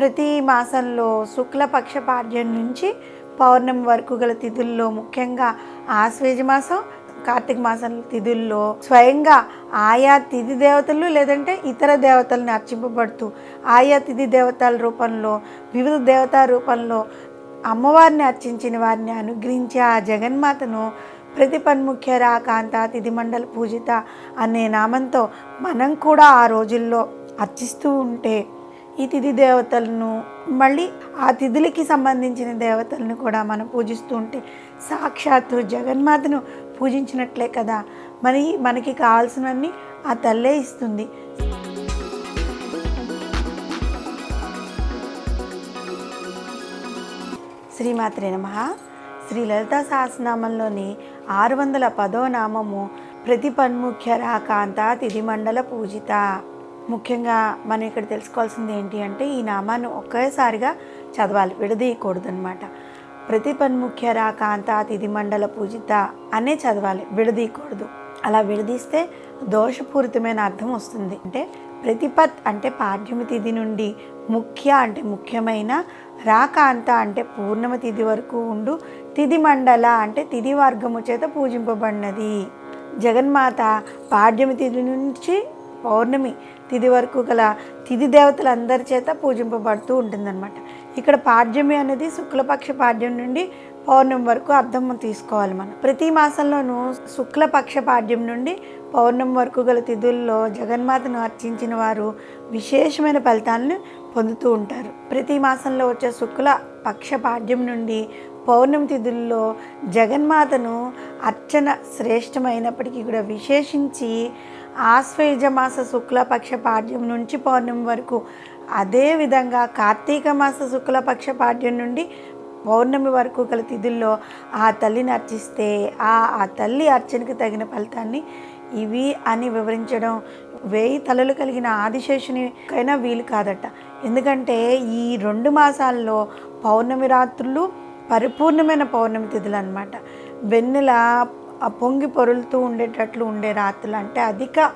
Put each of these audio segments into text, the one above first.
ప్రతి మాసంలో శుక్లపక్ష పాడ్యం నుంచి పౌర్ణమి వరకు గల తిథుల్లో ముఖ్యంగా ఆశ్వేజ మాసం కార్తీక మాసం తిథుల్లో స్వయంగా ఆయా తిథి దేవతలు లేదంటే ఇతర దేవతలను అర్చింపబడుతూ ఆయా తిథి దేవతల రూపంలో వివిధ దేవతా రూపంలో అమ్మవారిని అర్చించిన వారిని అనుగ్రహించే ఆ జగన్మాతను ప్రతిపన్ముఖ్య రాకాంత తిథి మండల పూజిత అనే నామంతో మనం కూడా ఆ రోజుల్లో అర్చిస్తూ ఉంటే ఈ తిథి దేవతలను మళ్ళీ ఆ తిథులకి సంబంధించిన దేవతలను కూడా మనం పూజిస్తూ ఉంటే సాక్షాత్తు జగన్మాతను పూజించినట్లే కదా. మరి మనకి కావాల్సినవన్నీ ఆ తల్లే ఇస్తుంది. శ్రీమాత్రే నమ. శ్రీ లలితా సహస్రనామంలోని ఆరు వందల పదో నామము ప్రతిపన్ముఖ్య రాకాంత తిథిమండల పూజిత. ముఖ్యంగా మనం ఇక్కడ తెలుసుకోవాల్సింది ఏంటి అంటే ఈ నామాన్ని ఒకేసారిగా చదవాలి విడదీయకూడదు అనమాట కాంత రాకాంత తిథిమండల పూజిత అనే చదవాలి విడదీయకూడదు. అలా విడదీస్తే దోషపూరితమైన అర్థం వస్తుంది. అంటే ప్రతిపత్ అంటే పాఠ్యమ తిథి నుండి ముఖ్య అంటే ముఖ్యమైన రాకాంత అంటే పూర్ణమ తిథి వరకు ఉండు తిథి మండల అంటే తిథి వర్గము చేత పూజింపబడినది. జగన్మాత పాడ్యమి తిథి నుంచి పౌర్ణమి తిథి వరకు గల తిథి దేవతలందరి చేత పూజింపబడుతూ ఉంటుందన్నమాట. ఇక్కడ పాడ్యమి అనేది శుక్లపక్ష పాడ్యం నుండి పౌర్ణమి వరకు అర్థం తీసుకోవాలి మనం. ప్రతి మాసంలోనూ శుక్లపక్ష పాడ్యం నుండి పౌర్ణమి వరకు గల తిథుల్లో జగన్మాతను అర్చించిన వారు విశేషమైన ఫలితాలను పొందుతూ ఉంటారు. ప్రతి మాసంలో వచ్చే శుక్ల పక్ష పాడ్యం నుండి పౌర్ణమి తిథుల్లో జగన్మాతను అర్చన శ్రేష్టమైనప్పటికీ కూడా విశేషించి ఆశ్వేజ మాస శుక్లపక్ష పాడ్యం నుంచి పౌర్ణమి వరకు అదేవిధంగా కార్తీక మాస శుక్లపక్ష పాడ్యం నుండి పౌర్ణమి వరకు గల తిథుల్లో ఆ తల్లిని అర్చిస్తే ఆ ఆ తల్లి అర్చనకు తగిన ఫలితాన్ని ఇవి అని వివరించడం వేయి తలలు కలిగిన ఆదిశేషునికైనా వీలు కాదట. ఎందుకంటే ఈ రెండు మాసాల్లో పౌర్ణమి రాత్రులు పరిపూర్ణమైన పౌర్ణమి తిథులు అనమాట వెన్నెల పొంగి పొరులుతూ ఉండేటట్లు ఉండే రాత్రులు. అంటే అధిక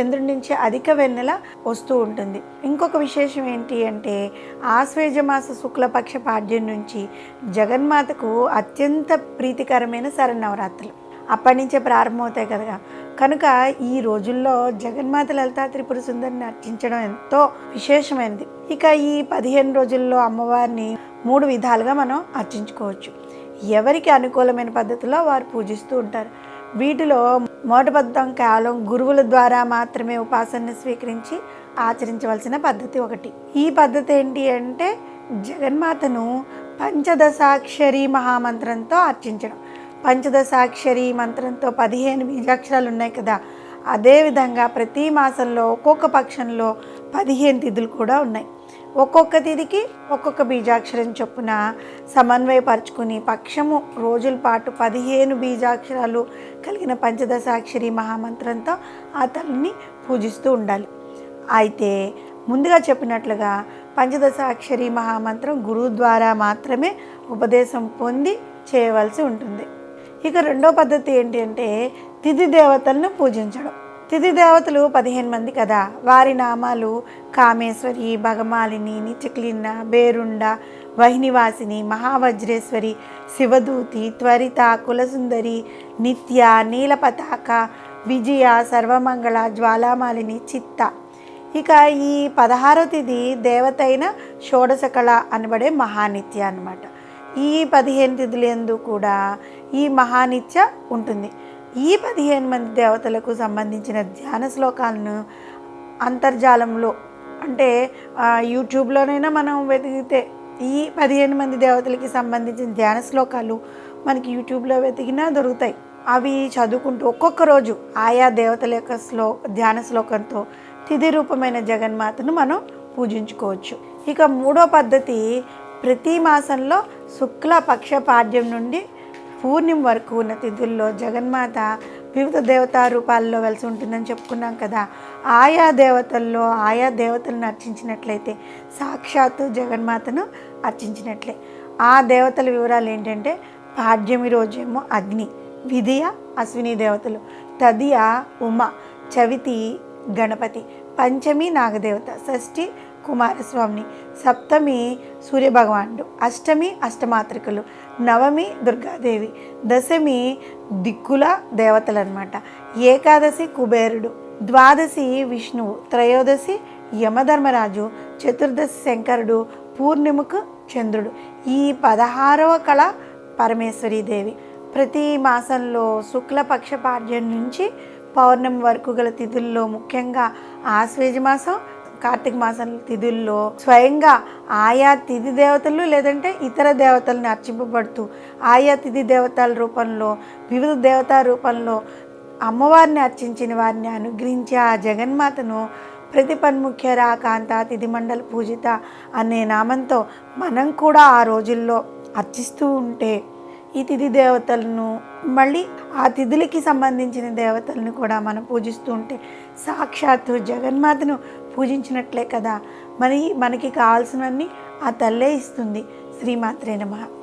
చంద్రుడి నుంచి అధిక వెన్నెల వస్తూ ఉంటుంది. ఇంకొక విశేషం ఏంటి అంటే ఆశ్వేజమాస శుక్లపక్ష పాడ్యం నుంచి జగన్మాతకు అత్యంత ప్రీతికరమైన శరన్నవరాత్రులు. అప్పటి నుంచే ప్రారంభమవుతాయి కదా. కనుక ఈ రోజుల్లో జగన్మాత లలితా త్రిపుర సుందరిని అర్చించడం ఎంతో విశేషమైనది ఇక ఈ పదిహేను రోజుల్లో అమ్మవారిని మూడు విధాలుగా మనం అర్చించుకోవచ్చు. ఎవరికి అనుకూలమైన పద్ధతిలో వారు పూజిస్తూ ఉంటారు. వీటిలో మొదటిబద్ధం కేవలం గురువుల ద్వారా మాత్రమే ఉపాసనని స్వీకరించి ఆచరించవలసిన పద్ధతి ఒకటి. ఈ పద్ధతి ఏంటి అంటే జగన్మాతను పంచదశాక్షరి మహామంత్రంతో అర్చించడం. పంచదశాక్షరి మంత్రంతో పదిహేను బీజాక్షరాలు ఉన్నాయి కదా. అదేవిధంగా ప్రతి మాసంలో ఒక్కొక్క పక్షంలో పదిహేను తిథులు కూడా ఉన్నాయి. ఒక్కొక్క తిథికి ఒక్కొక్క బీజాక్షరం చొప్పున సమన్వయపరుచుకుని పక్షము రోజుల పాటు పదిహేను బీజాక్షరాలు కలిగిన పంచదశాక్షరి మహామంత్రంతో ఆ తల్లిని పూజిస్తూ ఉండాలి. అయితే ముందుగా చెప్పినట్లుగా పంచదశాక్షరి మహామంత్రం గురువు ద్వారా మాత్రమే ఉపదేశం పొంది చేయవలసి ఉంటుంది. ఇక రెండో పద్ధతి ఏంటి అంటే తిథి దేవతలను పూజించడం. దేవతలు పదిహేను మంది కదా. వారి నామాలు కామేశ్వరి భగమాలిని నిచక్లిన్న బేరుండ వహినివాసిని మహావజ్రేశ్వరి శివదూతి త్వరిత కులసుందరి నిత్య నీలపతాక విజయ సర్వమంగళ జ్వాలామాలిని చిత్త. ఇక ఈ పదహారో తిథి దేవత అయిన షోడశకళ అనబడే మహానిత్య అనమాట ఈ పదిహేను తిథులందు కూడా ఈ మహానిత్య ఉంటుంది. ఈ పదిహేను మంది దేవతలకు సంబంధించిన ధ్యాన శ్లోకాలను అంతర్జాలంలో అంటే యూట్యూబ్లోనైనా మనం వెతికితే ఈ పదిహేను మంది దేవతలకి సంబంధించిన ధ్యాన శ్లోకాలు మనకి యూట్యూబ్లో వెతికినా దొరుకుతాయి. అవి చదువుకుంటూ ఒక్కొక్క రోజు ఆయా దేవతల యొక్క శ్లో ధ్యాన శ్లోకంతో తిథి రూపమైన జగన్మాతను మనం పూజించుకోవచ్చు. ఇక మూడో పద్ధతి ప్రతి మాసంలో శుక్ల పక్ష పాడ్యం నుండి పూర్ణిమ వరకు ఉన్న తిథుల్లో జగన్మాత వివిధ దేవతా రూపాల్లో వెలిసి ఉంటుందని చెప్పుకున్నాం కదా. ఆయా దేవతల్లో ఆయా దేవతలను అర్చించినట్లయితే సాక్షాత్తు జగన్మాతను అర్చించినట్లే. ఆ దేవతల వివరాలు ఏంటంటే పాడ్యమి రోజేమో అగ్ని విధియ అశ్విని దేవతలు తదియ ఉమ చవితి గణపతి పంచమి నాగదేవత షష్ఠి కుమారస్వామిని సప్తమి సూర్యభగవానుడు అష్టమి అష్టమాత్రికలు నవమి దుర్గాదేవి. దశమి దిక్కుల దేవతలు అనమాట ఏకాదశి కుబేరుడు. ద్వాదశి విష్ణువు. త్రయోదశి యమధర్మరాజు. చతుర్దశి శంకరుడు. పూర్ణిమకు చంద్రుడు. ఈ పదహారవ కళ పరమేశ్వరీ దేవి. ప్రతి మాసంలో శుక్లపక్షపాఠ్యం నుంచి పౌర్ణమి వరకు గల తిథుల్లో ముఖ్యంగా ఆశ్వేజ మాసం కార్తీక మాసం తిథుల్లో స్వయంగా ఆయా తిథి దేవతలు లేదంటే ఇతర దేవతలను అర్చింపబడుతూ ఆయా తిథి దేవతల రూపంలో వివిధ దేవతా రూపంలో అమ్మవారిని అర్చించిన వారిని అనుగ్రహించే ఆ జగన్మాతను ప్రతిపన్ముఖ్య రాకాంత తిథి మండల పూజిత అనే నామంతో మనం కూడా ఆ రోజుల్లో అర్చిస్తూ ఉంటే ఈ తిథి దేవతలను మళ్ళీ ఆ తిథులకి సంబంధించిన దేవతలను కూడా మనం పూజిస్తూ ఉంటే సాక్షాత్తు జగన్మాతను పూజించినట్లే కదా. మరి మనకి కావాల్సినవన్నీ ఆ తల్లే ఇస్తుంది. శ్రీమాత్రే నమ.